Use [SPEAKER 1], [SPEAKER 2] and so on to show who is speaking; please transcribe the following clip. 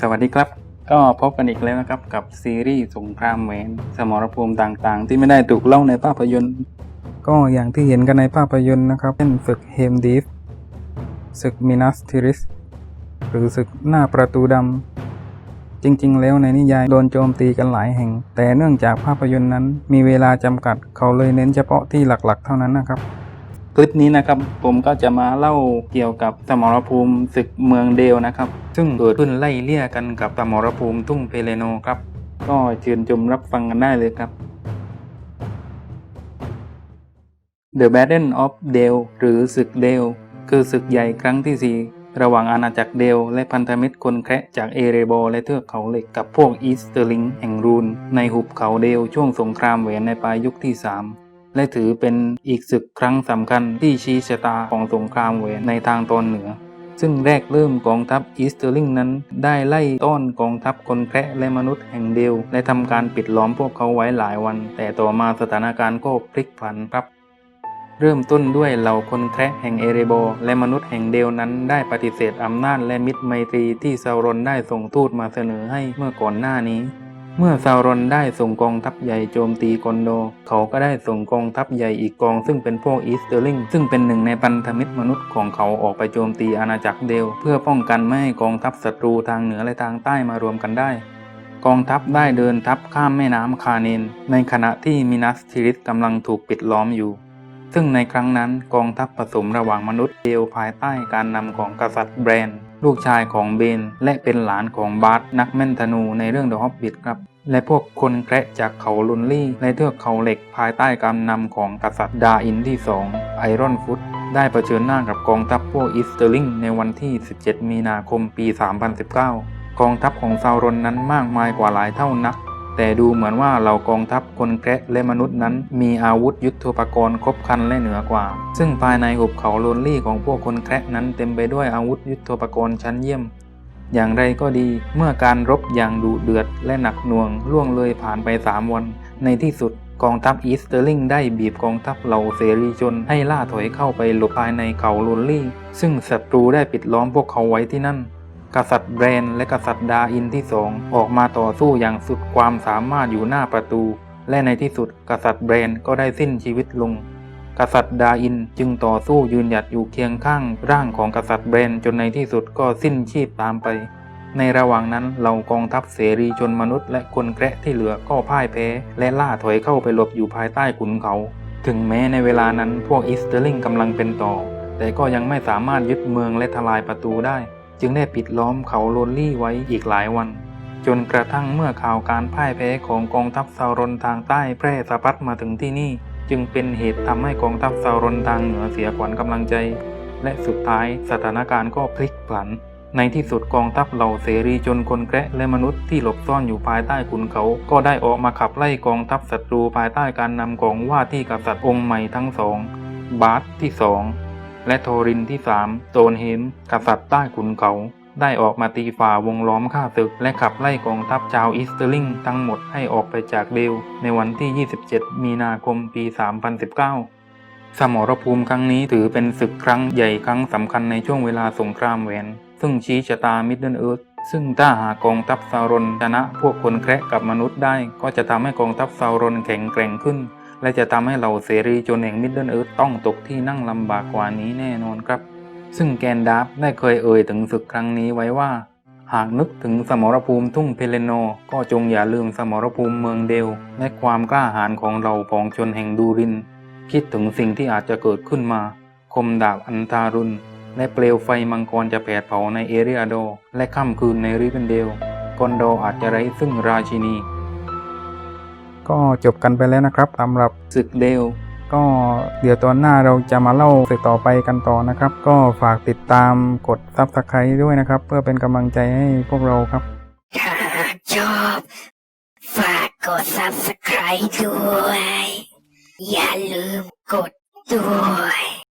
[SPEAKER 1] สวัสดีครับ ก็พบกันอีกแล้วนะครับกับซีรีส์สงครามแหวนสมรภูมิต่างๆ ที่ไม่ได้ถูกเล่าในภาพยนตร์ ก็อย่างที่เห็นกันในภาพยนตร์นะครับเช่นศึกเฮมดีฟศึกมินัสทิริสหรือศึกหน้าประตูดำจริงๆ แล้วในนิยายโดนโจมตีกันหลายแห่ง แต่เนื่องจากภาพยนตร์นั้นมีเวลาจำกัดเขาเลยเน้นเฉพาะที่หลักๆ เท่านั้นนะครับ คลิปนี้นะครับผมก็จะมาเล่าเกี่ยวกับสมรภูมิศึกเมืองเดลนะครับ ซึ่งเกิดขึ้นไล่เลี่ยกันกับสมรภูมิทุ่งเพเลโนครับ ก็เชิญชมรับฟังกันได้เลยครับ The Battle of Dale หรือศึกเดลคือศึกใหญ่ครั้งที่ 4 ระหว่างอาณาจักรเดลและพันธมิตรคนแคระจากเอเรโบและเทือกเขาเหล็กกับพวกอีสเตอร์ลิงแห่งรูนในหุบเขาเดลช่วงสงครามแหวนในปลายยุคที่ 3 และถือเป็นอีกศึกครั้งสำคัญที่ชี้ชะตาของสงครามแหวนในทางตอนเหนือ ซึ่งแรกเริ่มกองทัพอีสเตอร์ลิงนั้น ได้ไล่ต้อนกองทัพคนแคระและมนุษย์แห่งเดลและทำการปิดล้อมพวกเขาไว้หลายวัน แต่ต่อมาสถานการณ์ก็พลิกผันครับเริ่มต้นด้วยเหล่าคนแคระแห่งเอเรโบและมนุษย์แห่งเดลนั้นได้ปฏิเสธอำนาจและมิตรไมตรีที่ซารอนได้ส่งทูตมาเสนอให้เมื่อก่อนหน้านี้ เมื่อซาวรอนได้ส่งกองทัพใหญ่โจมตีกอนโด เขาก็ได้ส่งกองทัพใหญ่อีกกองซึ่งเป็นพวกอีสเตอร์ลิงซึ่งเป็นหนึ่งในพันธมิตรมนุษย์ของเขาออกไปโจมตีอาณาจักรเดล เพื่อป้องกันไม่ให้กองทัพศัตรูทางเหนือและทางใต้มารวมกันได้ กองทัพได้เดินทัพข้ามแม่น้ำคาเนน ในขณะที่มินัสทิริสกำลังถูกปิดล้อมอยู่ ซึ่งในครั้งนั้นกองทัพผสมระหว่างมนุษย์เดลภายใต้การนำของกษัตริย์แบรนด์ ลูกชายของเบน และเป็นหลานของบาร์ตนักแม่นธนูในเรื่อง The Hobbit ครับ และพวกคนแคระจากเขาลุนลี่และเทือกเขาเหล็กภายใต้การนำของกษัตริย์ดาอินที่สองไอรอนฟุตได้เผชิญหน้ากับกองทัพพวกอิสเตอร์ลิงในวันที่ 17 มีนาคมปี 3019 กองทัพของซาวรอนนั้นมากมายกว่าหลายเท่านัก แต่ดูเหมือนว่าเหล่ากองทัพคนแคระและมนุษย์นั้น มีอาวุธยุทโธปกรณ์ครบครันและเหนือกว่า ซึ่งภายในหุบเขาโลนลี่ของพวกคนแคระนั้นเต็มไปด้วยอาวุธยุทโธปกรณ์ชั้นเยี่ยม อย่างไรก็ดีเมื่อการรบอย่างดุเดือดและหนักหน่วงล่วงเลยผ่านไป 3 วัน ในที่สุดกองทัพอีสเตอร์ลิงได้บีบกองทัพเหล่าเสรีชนให้ล่าถอยเข้าไปหลบภายในเขาโลนลี่ ซึ่งศัตรูได้ปิดล้อมพวกเขาไว้ที่นั่น กษัตริย์แบรนและกษัตริย์ดาอินที่สองออกมาต่อสู้อย่างสุดความสามารถอยู่หน้าประตู และในที่สุดกษัตริย์แบรนก็ได้สิ้นชีวิตลง กษัตริย์ดาอินจึงต่อสู้ยืนหยัดอยู่เคียงข้างร่างของกษัตริย์แบรนจนในที่สุดก็สิ้นชีพตามไป ในระหว่างนั้นเหล่ากองทัพเสรีชนมนุษย์และคนแคระที่เหลือก็พ่ายแพ้ และล่าถอยเข้าไปหลบอยู่ภายใต้ขุนเขา ถึงแม้ในเวลานั้นพวกอิสเตอร์ลิงกำลังเป็นต่อ แต่ก็ยังไม่สามารถยึดเมืองและทลายประตูได้ จึงได้ปิดล้อมเขาโลนลี่ไว้อีกหลายวัน จนกระทั่งเมื่อข่าวการพ่ายแพ้ของกองทัพซารอนทางใต้แพร่สะพัดมาถึงที่นี่ จึงเป็นเหตุทำให้กองทัพซารอนทางเหนือเสียขวัญกำลังใจ และสุดท้ายสถานการณ์ก็พลิกผัน ในที่สุดกองทัพเหล่าเสรีชนคนแคระและมนุษย์ที่หลบซ่อนอยู่ภายใต้ขุนเขา ก็ได้ออกมาขับไล่กองทัพศัตรูภายใต้การนำของว่าที่กษัตริย์องค์ใหม่ทั้งสองบาร์ตที่สอง และโทรินที่สามโตนเฮมกษัตริย์ใต้ขุนเขา ได้ออกมาตีฝ่าวงล้อมฆ่าศึก และขับไล่กองทัพชาวอิสเตอร์ลิงทั้งหมดให้ออกไปจากเดลในวันที่ 27 มีนาคมปี 3019สมรภูมิครั้งนี้ถือเป็นศึกครั้งใหญ่ครั้งสำคัญในช่วงเวลาสงครามแหวน ซึ่งชี้ชะตามิดเดิลเอิร์ธซึ่งถ้าหากกองทัพซารอนชนะพวกคนแคระกับมนุษย์ได้ ก็จะทำให้กองทัพซารอนแข็งแกร่งขึ้น และจะทำให้เหล่าเสรีชนแห่งมิดเดิลเอิร์ธต้องตกที่นั่งลำบากกว่านี้แน่นอนครับ ซึ่งแกนดาฟได้เคยเอ่ยถึงศึกครั้งนี้ไว้ว่า หากนึกถึงสมรภูมิทุ่งเพเลโน ก็จงอย่าลืมสมรภูมิเมืองเดล และความกล้าหาญของเราปองชนแห่งดูริน คิดถึงสิ่งที่อาจจะเกิดขึ้นมา คมดาบอันทารุณและเปลวไฟมังกรจะแผดเผาในเอเรียโด และค่ำคืนในริเวนเดลกอนโดอาจจะไร้ซึ่งราชินี ก็จบกันไปแล้วนะครับสำหรับศึกเดวก็เดี๋ยวตอนหน้าเราจะมาเล่าสึกต่อไปกันต่อนะครับ ก็ฝากติดตามกดซับสไครต์ด้วยนะครับ เพื่อเป็นกำลังใจให้พวกเราครับ
[SPEAKER 2] ถ้าหากชอบฝากกดซับสไครต์ด้วย อย่าลืมกดด้วย